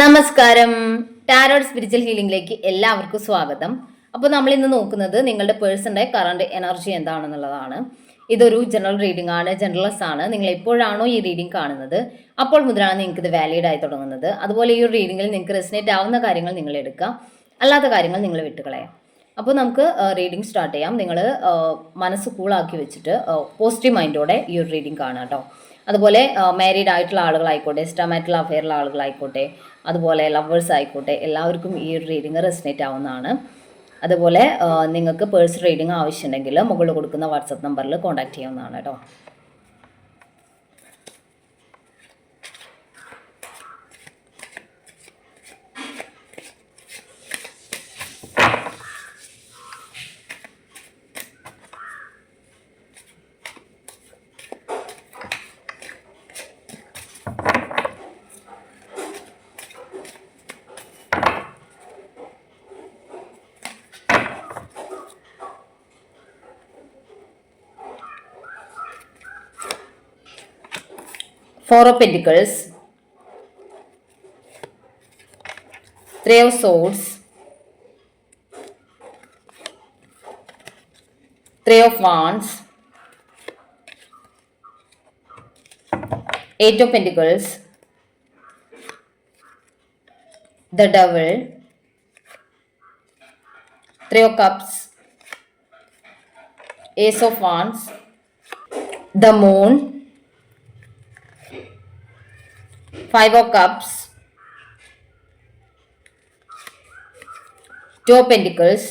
നമസ്കാരം. Tarot spiritual ഹീലിംഗിലേക്ക് എല്ലാവർക്കും സ്വാഗതം. അപ്പോൾ നമ്മൾ ഇന്ന് നോക്കുന്നത് നിങ്ങളുടെ പേഴ്സന്റെ കറണ്ട് എനർജി എന്താണെന്നുള്ളതാണ്. ഇതൊരു ജനറൽ റീഡിംഗ് ആണ് ജനറലസ് ആണ്. നിങ്ങൾ എപ്പോഴാണോ ഈ റീഡിംഗ് കാണുന്നത് അപ്പോൾ മുതലാണ് നിങ്ങൾക്ക് ഇത് വാലിഡ് ആയി തുടങ്ങുന്നത്. അതുപോലെ ഈ ഒരു റീഡിങ്ങിൽ നിങ്ങൾക്ക് റെസിനേറ്റ് ആവുന്ന കാര്യങ്ങൾ നിങ്ങൾ എടുക്കുക. അല്ലാത്ത കാര്യങ്ങൾ നിങ്ങൾ വിട്ടുകളയാം. അപ്പോൾ നമുക്ക് റീഡിംഗ് സ്റ്റാർട്ട് ചെയ്യാം. നിങ്ങൾ മനസ്സ് കൂളാക്കി വെച്ചിട്ട് പോസിറ്റീവ് മൈൻഡോടെ ഈ ഒരു റീഡിംഗ് കാണാം കേട്ടോ അതുപോലെ മാരീഡ് ആയിട്ടുള്ള ആളുകളായിക്കോട്ടെ സ്റ്റമായിട്ടുള്ള അഫെയറുള്ള ആളുകളായിക്കോട്ടെ അതുപോലെ ലവേഴ്സ് ആയിക്കോട്ടെ എല്ലാവർക്കും ഈ ഒരു റീഡിങ് റെസിനേറ്റ് ആവുന്നതാണ്. അതുപോലെ നിങ്ങൾക്ക് പേഴ്സണൽ റീഡിംഗ് ആവശ്യമുണ്ടെങ്കിൽ മുകളിൽ കൊടുക്കുന്ന വാട്സപ്പ് നമ്പറിൽ കോൺടാക്ട് ചെയ്യാവുന്നതാണ് കേട്ടോ Four of Pentacles, Three of Swords, Three of Wands, Eight of Pentacles, The Devil, Three of Cups, Ace of Wands, The Moon, five of cups. Two of pentacles.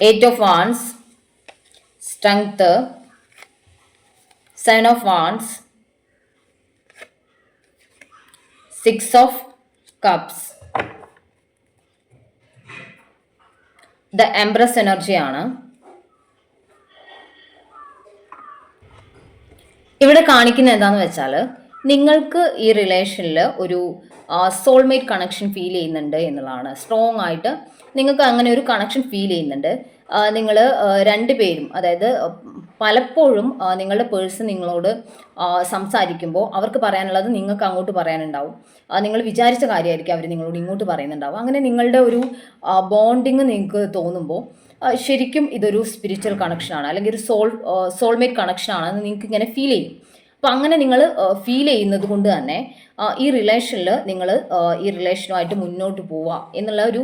Eight of wands. Strength. Seven of wands. Six of cups. The empress energy ഇവിടെ കാണിക്കുന്ന എന്താന്ന് വെച്ചാൽ നിങ്ങൾക്ക് ഈ റിലേഷനിൽ ഒരു soulmate connection feel ചെയ്യുന്നുണ്ട് എന്നുള്ളതാണ്. സ്ട്രോങ് ആയിട്ട് നിങ്ങൾക്ക് അങ്ങനെ ഒരു കണക്ഷൻ ഫീൽ ചെയ്യുന്നുണ്ട്. നിങ്ങൾ രണ്ടുപേരും അതായത് പലപ്പോഴും നിങ്ങളുടെ പേഴ്സൺ നിങ്ങളോട് സംസാരിക്കുമ്പോൾ അവർക്ക് പറയാനുള്ളത് നിങ്ങൾക്ക് അങ്ങോട്ട് പറയാനുണ്ടാവും. നിങ്ങൾ വിചാരിച്ച കാര്യമായിരിക്കും അവർ നിങ്ങളോട് ഇങ്ങോട്ട് പറയുന്നുണ്ടാവും. അങ്ങനെ നിങ്ങളുടെ ഒരു ബോണ്ടിങ് നിങ്ങൾക്ക് തോന്നുമ്പോൾ ശരിക്കും ഇതൊരു സ്പിരിച്വൽ കണക്ഷനാണ് അല്ലെങ്കിൽ ഒരു സോൾ സോൾമേറ്റ് കണക്ഷനാണെന്ന് നിങ്ങൾക്ക് ഇങ്ങനെ ഫീൽ ചെയ്യും. അപ്പോൾ അങ്ങനെ നിങ്ങൾ ഫീൽ ചെയ്യുന്നത് കൊണ്ട് തന്നെ ഈ റിലേഷനിൽ നിങ്ങൾ ഈ റിലേഷനുമായിട്ട് മുന്നോട്ട് പോവുക എന്നുള്ള ഒരു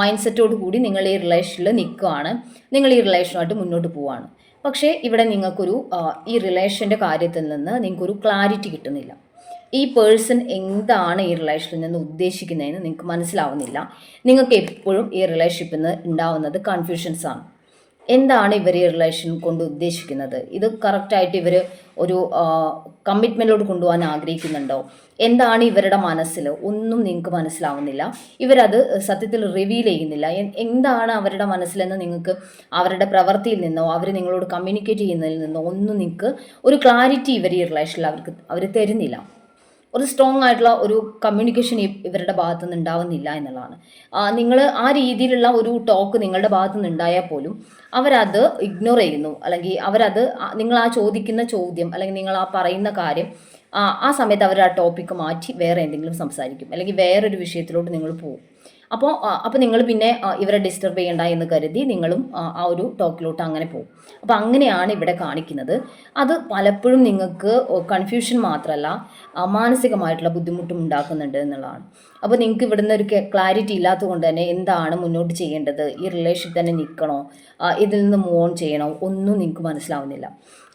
മൈൻഡ് സെറ്റോട് കൂടി നിങ്ങൾ ഈ റിലേഷനിൽ നിൽക്കുകയാണ് നിങ്ങൾ ഈ റിലേഷനുമായിട്ട് മുന്നോട്ട് പോവുകയാണ് പക്ഷേ ഇവിടെ നിങ്ങൾക്കൊരു ഈ റിലേഷന്റെ കാര്യത്തിൽ നിന്ന് നിങ്ങൾക്കൊരു ക്ലാരിറ്റി കിട്ടുന്നില്ല. ഈ പേഴ്സൺ എന്താണ് ഈ റിലേഷനിൽ നിന്ന് ഉദ്ദേശിക്കുന്നതെന്ന് നിങ്ങൾക്ക് മനസ്സിലാവുന്നില്ല. നിങ്ങൾക്ക് എപ്പോഴും ഈ റിലേഷൻഷിപ്പിൽ നിന്ന് ഉണ്ടാവുന്നത് കൺഫ്യൂഷൻസ് ആണ്. എന്താണ് ഇവർ ഈ റിലേഷൻ കൊണ്ട് ഉദ്ദേശിക്കുന്നത്? ഇത് കറക്റ്റായിട്ട് ഇവർ ഒരു കമ്മിറ്റ്മെന്റോട് കൊണ്ടുപോകാൻ ആഗ്രഹിക്കുന്നുണ്ടോ? എന്താണ് ഇവരുടെ മനസ്സിൽ ഒന്നും നിങ്ങൾക്ക് മനസ്സിലാവുന്നില്ല. ഇവരത് സത്യത്തിൽ റിവീൽ ചെയ്യുന്നില്ല. എന്താണ് അവരുടെ മനസ്സിലെന്ന് നിങ്ങൾക്ക് അവരുടെ പ്രവൃത്തിയിൽ നിന്നോ അവർ നിങ്ങളോട് കമ്മ്യൂണിക്കേറ്റ് ചെയ്യുന്നതിൽ നിന്നോ ഒന്നും നിങ്ങൾക്ക് ഒരു ക്ലാരിറ്റി ഇവർ ഈ റിലേഷനിൽ അവർക്ക് അവർ തരുന്നില്ല. ഒരു സ്ട്രോങ് ആയിട്ടുള്ള ഒരു കമ്മ്യൂണിക്കേഷൻ ഇവരുടെ ഭാഗത്തു നിന്ന് ഉണ്ടാവുന്നില്ല എന്നുള്ളതാണ്. നിങ്ങൾ ആ രീതിയിലുള്ള ഒരു ടോക്ക് നിങ്ങളുടെ ഭാഗത്തു നിന്ന് ഉണ്ടായാൽ പോലും അവരത് ഇഗ്നോർ ചെയ്യുന്നു. അല്ലെങ്കിൽ അവരത് നിങ്ങൾ ആ ചോദിക്കുന്ന ചോദ്യം അല്ലെങ്കിൽ നിങ്ങൾ ആ പറയുന്ന കാര്യം ആ സമയത്ത് അവർ ആ ടോപ്പിക്ക് മാറ്റി വേറെ എന്തെങ്കിലും സംസാരിക്കും. അല്ലെങ്കിൽ വേറൊരു വിഷയത്തിലോട്ട് നിങ്ങൾ പോകും. അപ്പോൾ അപ്പോൾ നിങ്ങൾ പിന്നെ ഇവരെ ഡിസ്റ്റർബ് ചെയ്യണ്ട എന്ന് കരുതി നിങ്ങളും ആ, ഒരു ടോക്കിലോട്ട് അങ്ങനെ പോകും. അപ്പോൾ അങ്ങനെയാണ് ഇവിടെ കാണിക്കുന്നത്. അത് പലപ്പോഴും നിങ്ങൾക്ക് കൺഫ്യൂഷൻ മാത്രമല്ല മാനസികമായിട്ടുള്ള ബുദ്ധിമുട്ടും ഉണ്ടാക്കുന്നുണ്ട് എന്നുള്ളതാണ്. അപ്പോൾ നിങ്ങൾക്ക് ഇവിടുന്ന് ഒരു ക്ലാരിറ്റി ഇല്ലാത്തതുകൊണ്ട് തന്നെ എന്താണ് മുന്നോട്ട് ചെയ്യേണ്ടത്? ഈ റിലേഷൻ തന്നെ നിൽക്കണോ? ഇതിൽ നിന്ന് മൂവ് ഓൺ ചെയ്യണോ? ഒന്നും നിങ്ങൾക്ക് മനസ്സിലാവുന്നില്ല.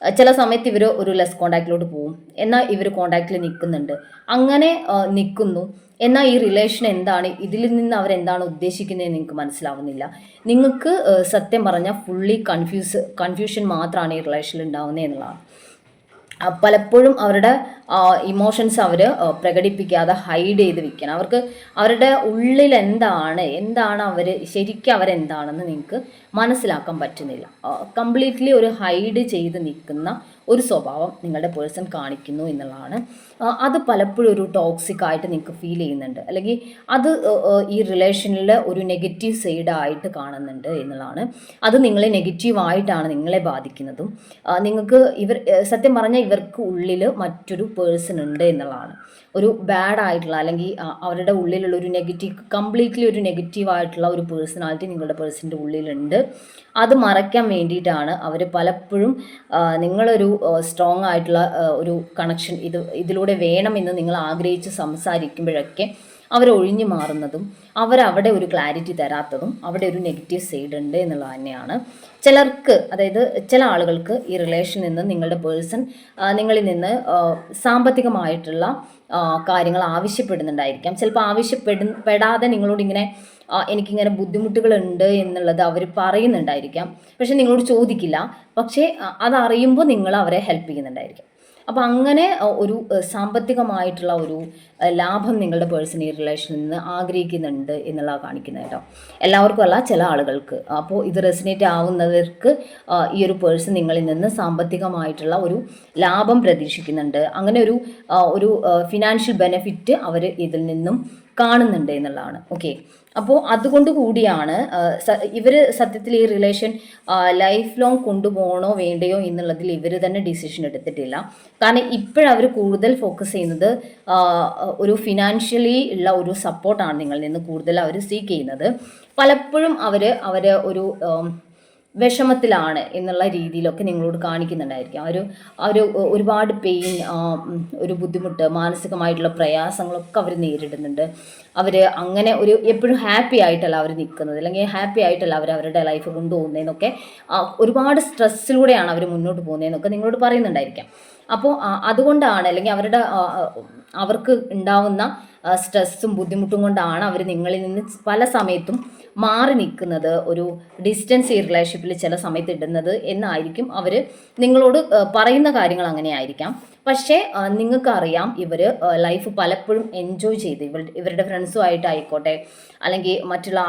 ചില സമയത്ത് ഇവർ ഒരു ലെസ് കോണ്ടാക്റ്റിലോട്ട് പോകും. എന്നാൽ ഇവർ കോണ്ടാക്റ്റിൽ നിൽക്കുന്നുണ്ട്. അങ്ങനെ നിൽക്കുന്നു. എന്നാൽ ഈ റിലേഷൻ എന്താണ്? ഇതിൽ നിന്ന് അവരെന്താണ് ഉദ്ദേശിക്കുന്നത് നിങ്ങൾക്ക് മനസ്സിലാവുന്നില്ല. നിങ്ങൾക്ക് സത്യം പറഞ്ഞാൽ ഫുള്ളി കൺഫ്യൂസ് കൺഫ്യൂഷൻ മാത്രമാണ് ഈ റിലേഷനിൽ ഉണ്ടാവുന്നത് എന്നുള്ളതാണ്. പലപ്പോഴും അവരുടെ ഇമോഷൻസ് അവർ പ്രകടിപ്പിക്കാതെ ഹൈഡ് ചെയ്ത് വെക്കണം അവർക്ക് അവരുടെ ഉള്ളിൽ എന്താണ് എന്താണ് അവർ ശരിക്കും അവരെന്താണെന്ന് നിങ്ങൾക്ക് മനസ്സിലാക്കാൻ പറ്റുന്നില്ല. കംപ്ലീറ്റ്ലി ഒരു ഹൈഡ് ചെയ്ത് നിൽക്കുന്ന ഒരു സ്വഭാവം നിങ്ങളുടെ പേഴ്സൺ കാണിക്കുന്നു എന്നുള്ളതാണ്. അത് പലപ്പോഴും ഒരു ടോക്സിക് ആയിട്ട് നിങ്ങൾക്ക് ഫീൽ ചെയ്യുന്നുണ്ട്. അല്ലെങ്കിൽ അത് ഈ റിലേഷനിൽ ഒരു നെഗറ്റീവ് സൈഡായിട്ട് കാണുന്നുണ്ട് എന്നുള്ളതാണ്. അത് നിങ്ങളെ നെഗറ്റീവായിട്ടാണ് നിങ്ങളെ ബാധിക്കുന്നതും. നിങ്ങൾക്ക് ഇവർ സത്യം പറഞ്ഞാൽ ഇവർക്ക് ഉള്ളിൽ മറ്റൊരു പേഴ്സൺ ഉണ്ട് എന്നുള്ളതാണ്. ഒരു ബാഡ് ആയിട്ടുള്ള അല്ലെങ്കിൽ അവരുടെ ഉള്ളിലുള്ള ഒരു നെഗറ്റീവ് കംപ്ലീറ്റ്ലി ഒരു നെഗറ്റീവ് ആയിട്ടുള്ള ഒരു പേഴ്സണാലിറ്റി നിങ്ങളുടെ പേഴ്സന്റെ ഉള്ളിലുണ്ട്. അത് മറയ്ക്കാൻ വേണ്ടിയിട്ടാണ് അവർ പലപ്പോഴും നിങ്ങളൊരു സ്ട്രോങ് ആയിട്ടുള്ള ഒരു കണക്ഷൻ ഇത് ഇതിലൂടെ വേണമെന്ന് നിങ്ങൾ ആഗ്രഹിച്ച് സംസാരിക്കുമ്പോഴൊക്കെ അവർ ഒഴിഞ്ഞു മാറുന്നതും അവരവിടെ ഒരു ക്ലാരിറ്റി തരാത്തതും അവിടെ ഒരു നെഗറ്റീവ് സൈഡ് ഉണ്ട് എന്നുള്ളത് തന്നെയാണ്. ചിലർക്ക് അതായത് ചില ആളുകൾക്ക് ഈ റിലേഷൻ നിന്ന് നിങ്ങളുടെ പേഴ്സൺ നിങ്ങളിൽ നിന്ന് സാമ്പത്തികമായിട്ടുള്ള കാര്യങ്ങൾ ആവശ്യപ്പെടുന്നുണ്ടായിരിക്കാം. ചിലപ്പോൾ ആവശ്യപ്പെടു പെടാതെ നിങ്ങളോട് ഇങ്ങനെ എനിക്കിങ്ങനെ ബുദ്ധിമുട്ടുകളുണ്ട് എന്നുള്ളത് അവർ പറയുന്നുണ്ടായിരിക്കാം. പക്ഷെ നിങ്ങളോട് ചോദിക്കില്ല. പക്ഷേ അതറിയുമ്പോൾ നിങ്ങൾ അവരെ ഹെൽപ്പ് ചെയ്യുന്നുണ്ടായിരിക്കും. അപ്പോൾ അങ്ങനെ ഒരു സാമ്പത്തികമായിട്ടുള്ള ഒരു ലാഭം നിങ്ങളുടെ പേഴ്സണൽ റിലേഷനിൽ നിന്ന് ആഗ്രഹിക്കുന്നുണ്ട് എന്നുള്ള കാണിക്കുന്നത് കേട്ടോ. എല്ലാവർക്കും അല്ല ചില ആളുകൾക്ക്. അപ്പോൾ ഇത് റെസിനേറ്റ് ആവുന്നവർക്ക് ഈ ഒരു പേഴ്സൺ നിങ്ങളിൽ നിന്ന് സാമ്പത്തികമായിട്ടുള്ള ഒരു ലാഭം പ്രതീക്ഷിക്കുന്നുണ്ട്. അങ്ങനെ ഒരു ഒരു ഫിനാൻഷ്യൽ ബെനിഫിറ്റ് അവർ ഇതിൽ നിന്നും കാണുന്നുണ്ട് എന്നുള്ളതാണ്. ഓക്കെ അപ്പോൾ അതുകൊണ്ട് കൂടിയാണ് ഇവർ സത്യത്തിൽ ഈ റിലേഷൻ ലൈഫ് ലോങ് കൊണ്ടുപോകണോ വേണ്ടയോ എന്നുള്ളതിൽ ഇവർ തന്നെ ഡിസിഷൻ എടുത്തിട്ടില്ല. കാരണം ഇപ്പോഴവർ കൂടുതൽ ഫോക്കസ് ചെയ്യുന്നത് ഒരു ഫിനാൻഷ്യലി ഉള്ള ഒരു സപ്പോർട്ടാണ് നിങ്ങളിൽ നിന്ന് കൂടുതൽ അവർ സീക്ക് ചെയ്യുന്നത്. പലപ്പോഴും അവർ അവർ ഒരു വിഷമത്തിലാണ് എന്നുള്ള രീതിയിലൊക്കെ നിങ്ങളോട് കാണിക്കുന്നുണ്ടായിരിക്കും. ആ ഒരു ആ ഒരു ഒരുപാട് പെയിൻ ഒരു ബുദ്ധിമുട്ട് മാനസികമായിട്ടുള്ള പ്രയാസങ്ങളൊക്കെ അവർ നേരിടുന്നുണ്ട്. അവർ അങ്ങനെ ഒരു എപ്പോഴും ഹാപ്പി ആയിട്ടല്ല അവർ നിൽക്കുന്നത്. അല്ലെങ്കിൽ ഹാപ്പി ആയിട്ടല്ല അവർ അവരുടെ ലൈഫ് കൊണ്ടുപോകുന്നതെന്നൊക്കെ ഒരുപാട് സ്ട്രെസ്സിലൂടെയാണ് അവർ മുന്നോട്ട് പോകുന്നതെന്നൊക്കെ നിങ്ങളോട് പറയുന്നുണ്ടായിരിക്കാം. അപ്പോൾ അതുകൊണ്ടാണ് അല്ലെങ്കിൽ അവരുടെ അവർക്ക് ഉണ്ടാവുന്ന സ്ട്രെസ്സും ബുദ്ധിമുട്ടും കൊണ്ടാണ് അവർ നിങ്ങളിൽ നിന്ന് പല സമയത്തും മാറി നിൽക്കുന്നത് ഒരു ഡിസ്റ്റൻസ് ഈ റിലേഷൻഷിപ്പിൽ ചില സമയത്ത് ഇടുന്നത് എന്നായിരിക്കും അവർ നിങ്ങളോട് പറയുന്ന കാര്യങ്ങൾ അങ്ങനെ ആയിരിക്കാം. പക്ഷേ നിങ്ങൾക്കറിയാം ഇവർ ലൈഫ് പലപ്പോഴും എൻജോയ് ചെയ്ത് ഇവർ ഇവരുടെ ഫ്രണ്ട്സുമായിട്ടായിക്കോട്ടെ അല്ലെങ്കിൽ മറ്റുള്ള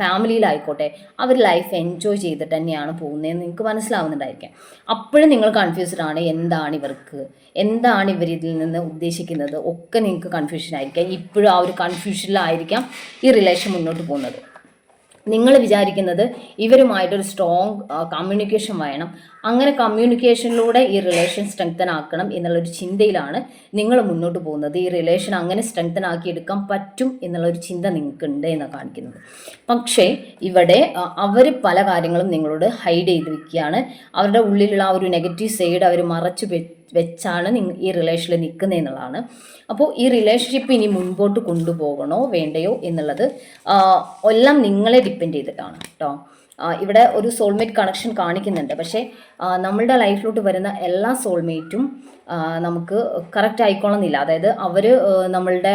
ഫാമിലിയിലായിക്കോട്ടെ അവർ ലൈഫ് എൻജോയ് ചെയ്തിട്ട് തന്നെയാണ് പോകുന്നതെന്ന് നിങ്ങൾക്ക് മനസ്സിലാവുന്നുണ്ടായിരിക്കാം. അപ്പോഴും നിങ്ങൾ കൺഫ്യൂസ്ഡ് ആണ് എന്താണ് ഇവർക്ക് എന്താണ് ഇവർ ഇതിൽ നിന്ന് ഉദ്ദേശിക്കുന്നത് ഒക്കെ നിങ്ങൾക്ക് കൺഫ്യൂഷൻ ആയിരിക്കാം. ഇപ്പോഴും ആ ഒരു കൺഫ്യൂഷനിലായിരിക്കാം ഈ റിലേഷൻ മുന്നോട്ട് പോകുന്നത്. നിങ്ങൾ വിചാരിക്കുന്നത് ഇവരുമായിട്ടൊരു സ്ട്രോങ് കമ്മ്യൂണിക്കേഷൻ വേണം. അങ്ങനെ കമ്മ്യൂണിക്കേഷനിലൂടെ ഈ റിലേഷൻ സ്ട്രെങ്തൻ ആക്കണം എന്നുള്ളൊരു ചിന്തയിലാണ് നിങ്ങൾ മുന്നോട്ട് പോകുന്നത്. ഈ റിലേഷൻ അങ്ങനെ സ്ട്രെങ്തൻ ആക്കിയെടുക്കാൻ പറ്റും എന്നുള്ളൊരു ചിന്ത നിങ്ങൾക്ക് ഉണ്ട് എന്നാണ് കാണിക്കുന്നത്. പക്ഷേ ഇവിടെ അവർ പല കാര്യങ്ങളും നിങ്ങളോട് ഹൈഡ് ചെയ്ത് വെക്കുകയാണ് അവരുടെ ഉള്ളിലുള്ള ആ ഒരു നെഗറ്റീവ് സൈഡ് അവർ മറച്ചു വെച്ചാണ് നിങ്ങൾ ഈ റിലേഷനിൽ നിൽക്കുന്നത് എന്നുള്ളതാണ്. അപ്പോൾ ഈ റിലേഷൻഷിപ്പ് ഇനി മുൻപോട്ട് കൊണ്ടുപോകണോ വേണ്ടയോ എന്നുള്ളത് എല്ലാം നിങ്ങളെ ഡിപ്പെൻഡ് ചെയ്തിട്ടാണ് കേട്ടോ ഇവിടെ ഒരു സോൾമേറ്റ് കണക്ഷൻ കാണിക്കുന്നുണ്ട്. പക്ഷേ നമ്മളുടെ ലൈഫിലോട്ട് വരുന്ന എല്ലാ സോൾമേറ്റും നമുക്ക് കറക്റ്റ് ആയിക്കോളന്നില്ല അതായത് അവർ നമ്മളുടെ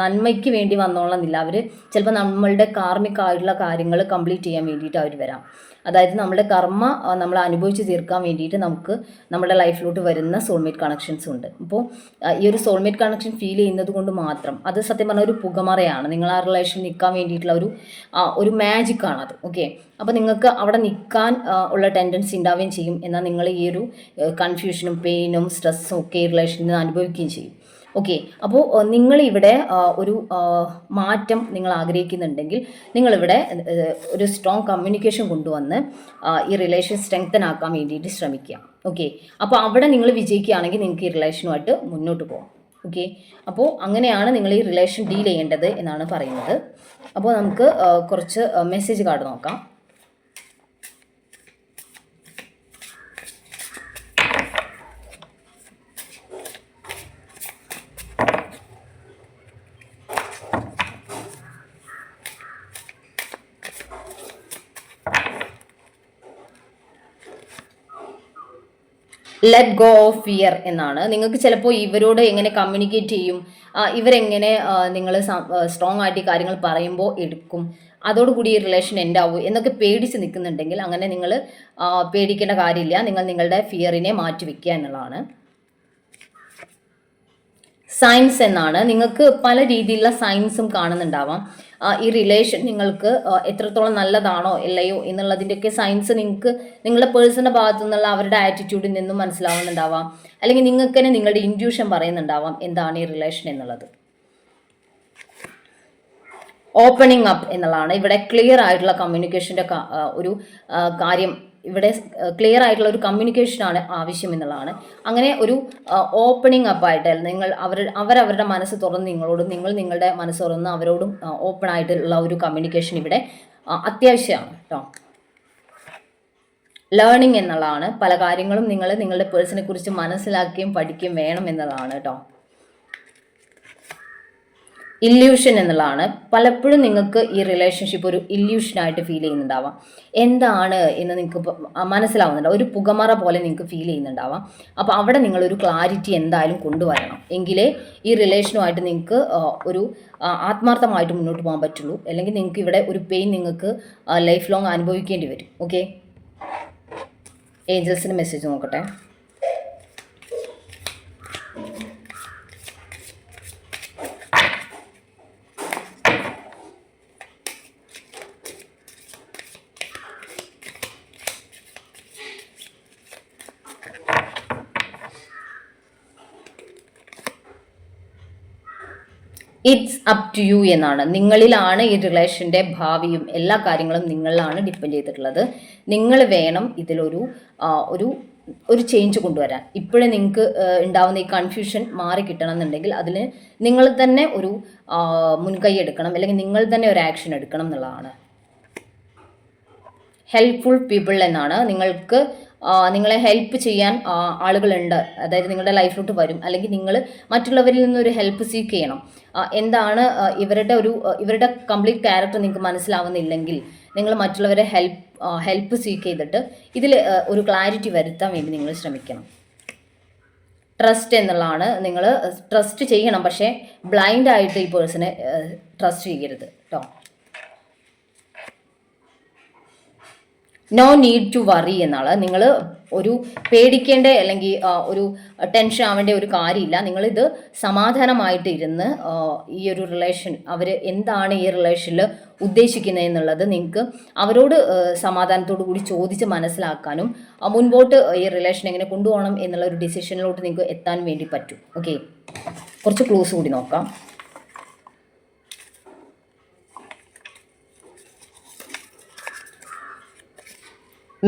നന്മയ്ക്ക് വേണ്ടി വന്നോളന്നില്ല. അവർ ചിലപ്പോൾ നമ്മളുടെ കാർമ്മികമായിട്ടുള്ള കാര്യങ്ങൾ കംപ്ലീറ്റ് ചെയ്യാൻ വേണ്ടിയിട്ട് അവർ വരാം. അതായത് നമ്മുടെ കർമ്മ നമ്മൾ അനുഭവിച്ച് തീർക്കാൻ വേണ്ടിയിട്ട് നമുക്ക് നമ്മുടെ ലൈഫിലോട്ട് വരുന്ന സോൾമേറ്റ് കണക്ഷൻസ് ഉണ്ട്. അപ്പോൾ ഈ ഒരു സോൾമേറ്റ് കണക്ഷൻ ഫീൽ ചെയ്യുന്നത് കൊണ്ട് മാത്രം അത് സത്യം പറഞ്ഞാൽ ഒരു പുകമറയാണ്. നിങ്ങൾ ആ റിലേഷൻ നിൽക്കാൻ വേണ്ടിയിട്ടുള്ള ഒരു ഒരു മാജിക് ആണ് അത് ഓക്കെ അപ്പോൾ നിങ്ങൾക്ക് അവിടെ നിൽക്കാൻ ഉള്ള ടെൻഡൻസി ഉണ്ടാവുകയും ചെയ്യും. എന്നാൽ നിങ്ങൾ ഈ ഒരു കൺഫ്യൂഷനും പെയിനും സ്ട്രെസ്സും ഒക്കെ ഈ റിലേഷനിൽ അനുഭവിക്കുകയും ചെയ്യും. ഓക്കെ അപ്പോൾ നിങ്ങളിവിടെ ഒരു മാറ്റം നിങ്ങൾ ആഗ്രഹിക്കുന്നുണ്ടെങ്കിൽ നിങ്ങളിവിടെ ഒരു സ്ട്രോങ് കമ്മ്യൂണിക്കേഷൻ കൊണ്ടുവന്ന് ഈ റിലേഷൻ സ്ട്രെങ്തൻ ആക്കാൻ വേണ്ടിയിട്ട് ശ്രമിക്കുക. ഓക്കെ അപ്പോൾ അവിടെ നിങ്ങൾ വിജയിക്കുകയാണെങ്കിൽ നിങ്ങൾക്ക് ഈ റിലേഷനുമായിട്ട് മുന്നോട്ട് പോകാം ഓക്കെ അപ്പോൾ അങ്ങനെയാണ് നിങ്ങൾ ഈ റിലേഷൻ ഡീൽ ചെയ്യേണ്ടത് എന്നാണ് പറയുന്നത്. അപ്പോൾ നമുക്ക് കുറച്ച് മെസ്സേജ് കാർഡ് നോക്കാം. ലെറ്റ് ഗോ ഓഫ് ഫിയർ എന്നാണ്. നിങ്ങൾക്ക് ചിലപ്പോൾ ഇവരോട് എങ്ങനെ കമ്മ്യൂണിക്കേറ്റ് ചെയ്യും ഇവരെങ്ങനെ നിങ്ങൾ സ്ട്രോങ് ആയിട്ട് കാര്യങ്ങൾ പറയുമ്പോൾ എടുക്കും. അതോടുകൂടി ഈ റിലേഷൻ എൻഡ് ആവും എന്നൊക്കെ പേടിച്ച് നിൽക്കുന്നുണ്ടെങ്കിൽ അങ്ങനെ നിങ്ങൾ പേടിക്കേണ്ട കാര്യമില്ല. നിങ്ങൾ നിങ്ങളുടെ ഫിയറിനെ മാറ്റി വെക്കുക എന്നുള്ളതാണ്. സയൻസ് എന്നാണ്. നിങ്ങൾക്ക് പല രീതിയിലുള്ള സയൻസും കാണുന്നുണ്ടാവാം. ഈ റിലേഷൻ നിങ്ങൾക്ക് എത്രത്തോളം നല്ലതാണോ ഇല്ലയോ എന്നുള്ളതിന്റെയൊക്കെ സയൻസ് നിങ്ങൾക്ക് നിങ്ങളുടെ പേഴ്സണിന്റെ ഭാഗത്തു നിന്നുള്ള അവരുടെ ആറ്റിറ്റ്യൂഡിൽ നിന്നും മനസ്സിലാവുന്നുണ്ടാവാം. അല്ലെങ്കിൽ നിങ്ങൾക്ക് തന്നെ നിങ്ങളുടെ ഇൻഡ്യൂഷൻ പറയുന്നുണ്ടാവാം എന്താണ് ഈ റിലേഷൻ എന്നുള്ളത്. ഓപ്പണിംഗ് അപ്പ് എന്നുള്ളതാണ്. ഇവിടെ ക്ലിയർ ആയിട്ടുള്ള കമ്മ്യൂണിക്കേഷന്റെ ഒരു കാര്യം ഇവിടെ ക്ലിയർ ആയിട്ടുള്ള ഒരു കമ്മ്യൂണിക്കേഷനാണ് ആവശ്യം എന്നുള്ളതാണ്. അങ്ങനെ ഒരു ഓപ്പണിംഗ് അപ്പായിട്ട് നിങ്ങൾ അവർ അവരവരുടെ മനസ്സ് തുറന്ന് നിങ്ങളോടും നിങ്ങൾ നിങ്ങളുടെ മനസ്സ് തുറന്ന് അവരോടും ഓപ്പൺ ആയിട്ടുള്ള ഒരു കമ്മ്യൂണിക്കേഷൻ ഇവിടെ അത്യാവശ്യമാണ് കേട്ടോ ലേണിംഗ് എന്നുള്ളതാണ്. പല കാര്യങ്ങളും നിങ്ങൾ നിങ്ങളുടെ പേഴ്സണെ കുറിച്ച് മനസ്സിലാക്കുകയും പഠിക്കുകയും വേണം എന്നതാണ് കേട്ടോ ഇല്യൂഷൻ എന്നുള്ളതാണ്. പലപ്പോഴും നിങ്ങൾക്ക് ഈ റിലേഷൻഷിപ്പ് ഒരു ഇല്യൂഷനായിട്ട് ഫീൽ ചെയ്യുന്നുണ്ടാവാം. എന്താണ് എന്ന് നിങ്ങൾക്ക് മനസ്സിലാവുന്നുണ്ട്. ഒരു പുകമറ പോലെ നിങ്ങൾക്ക് ഫീൽ ചെയ്യുന്നുണ്ടാവാം. അപ്പോൾ അവിടെ നിങ്ങളൊരു ക്ലാരിറ്റി എന്തായാലും കൊണ്ടുവരണം. എങ്കിലേ ഈ റിലേഷനുമായിട്ട് നിങ്ങൾക്ക് ഒരു ആത്മാർത്ഥമായിട്ട് മുന്നോട്ട് പോകാൻ പറ്റുള്ളൂ. അല്ലെങ്കിൽ നിങ്ങൾക്ക് ഇവിടെ ഒരു പെയിൻ നിങ്ങൾക്ക് ലൈഫ് ലോങ് അനുഭവിക്കേണ്ടി വരും. ഓക്കെ ഏഞ്ചൽസിന് മെസ്സേജ് നോക്കട്ടെ. ഇറ്റ്സ് അപ് ടു യു എന്നാണ്. നിങ്ങളിലാണ് ഈ റിലേഷന്റെ ഭാവിയും എല്ലാ കാര്യങ്ങളും നിങ്ങളിലാണ് ഡിപ്പെൻഡ് ചെയ്തിട്ടുള്ളത്. നിങ്ങൾ വേണം ഇതിലൊരു ഒരു ഒരു ചേഞ്ച് കൊണ്ടുവരാൻ. ഇപ്പോഴും നിങ്ങൾക്ക് ഉണ്ടാവുന്ന ഈ കൺഫ്യൂഷൻ മാറി കിട്ടണം എന്നുണ്ടെങ്കിൽ അതിന് നിങ്ങൾ തന്നെ ഒരു മുൻകൈ എടുക്കണം. അല്ലെങ്കിൽ നിങ്ങൾ തന്നെ ഒരു ആക്ഷൻ എടുക്കണം എന്നുള്ളതാണ്. ഹെൽപ്ഫുൾ പീപ്പിൾ എന്നാണ്. നിങ്ങൾക്ക് നിങ്ങളെ ഹെൽപ്പ് ചെയ്യാൻ ആളുകളുണ്ട്. അതായത് നിങ്ങളുടെ ലൈഫിലോട്ട് വരും. അല്ലെങ്കിൽ നിങ്ങൾ മറ്റുള്ളവരിൽ നിന്നൊരു ഹെൽപ്പ് സീക്ക് ചെയ്യണം. എന്താണ് ഇവരുടെ ഒരു ഇവരുടെ കംപ്ലീറ്റ് ക്യാരക്ടർ നിങ്ങൾക്ക് മനസ്സിലാവുന്നില്ലെങ്കിൽ നിങ്ങൾ മറ്റുള്ളവരെ ഹെൽപ്പ് ഹെൽപ്പ് സീക്ക് ചെയ്തിട്ട് ഇതിൽ ഒരു ക്ലാരിറ്റി വരുത്താൻ വേണ്ടി നിങ്ങൾ ശ്രമിക്കണം. ട്രസ്റ്റ് എന്നുള്ളതാണ് നിങ്ങൾ ട്രസ്റ്റ് ചെയ്യണം. പക്ഷേ ബ്ലൈൻഡ് ആയിട്ട് ഈ പേഴ്സണെ ട്രസ്റ്റ് ചെയ്യരുത്. കേട്ടോ നോ നീഡ് ടു വറി എന്നാണ്. നിങ്ങൾ ഒരു പേടിക്കേണ്ട അല്ലെങ്കിൽ ഒരു ടെൻഷൻ ആവേണ്ട ഒരു കാര്യമില്ല. നിങ്ങളിത് സമാധാനമായിട്ട് ഇരുന്ന് ഈ ഒരു റിലേഷൻ അവർ എന്താണ് ഈ റിലേഷനിൽ ഉദ്ദേശിക്കുന്നത് എന്നുള്ളത് നിങ്ങൾക്ക് അവരോട് സമാധാനത്തോടു കൂടി ചോദിച്ച് മനസ്സിലാക്കാനും മുൻപോട്ട് ഈ റിലേഷൻ എങ്ങനെ കൊണ്ടുപോകണം എന്നുള്ള ഒരു ഡിസിഷനിലോട്ട് നിങ്ങൾക്ക് എത്താൻ വേണ്ടി പറ്റും. ഓക്കെ കുറച്ച് ക്ലോസ് കൂടി നോക്കാം.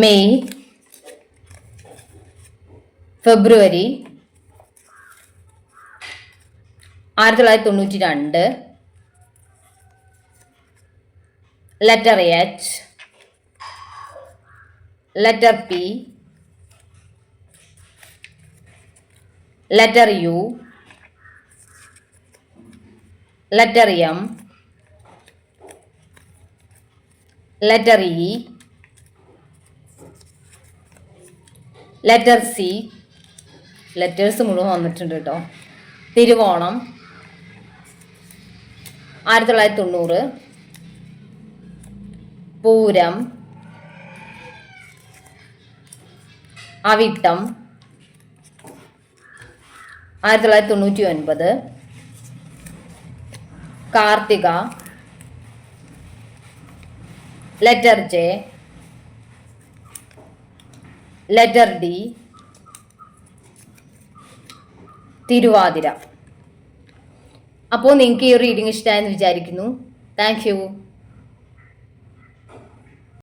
മെയ് ഫെബ്രുവരി ആയിരത്തി തൊള്ളായിരത്തി തൊണ്ണൂറ്റി രണ്ട് letter H letter P letter U letter M letter E letter C letters മുഴുവൻ വന്നിട്ടുണ്ട് കേട്ടോ. തിരുവോണം ആയിരത്തി തൊള്ളായിരത്തി തൊണ്ണൂറ്. പൂരം. അവിട്ടം. ആയിരത്തി തൊള്ളായിരത്തി തൊണ്ണൂറ്റി ഒൻപത്. Karthika. Letter J letter D Thiruvathira. അപ്പോൾ നിങ്ങൾക്ക് ഈ റീഡിംഗ് ഇഷ്ടമായെന്ന് വിചാരിക്കുന്നു. താങ്ക്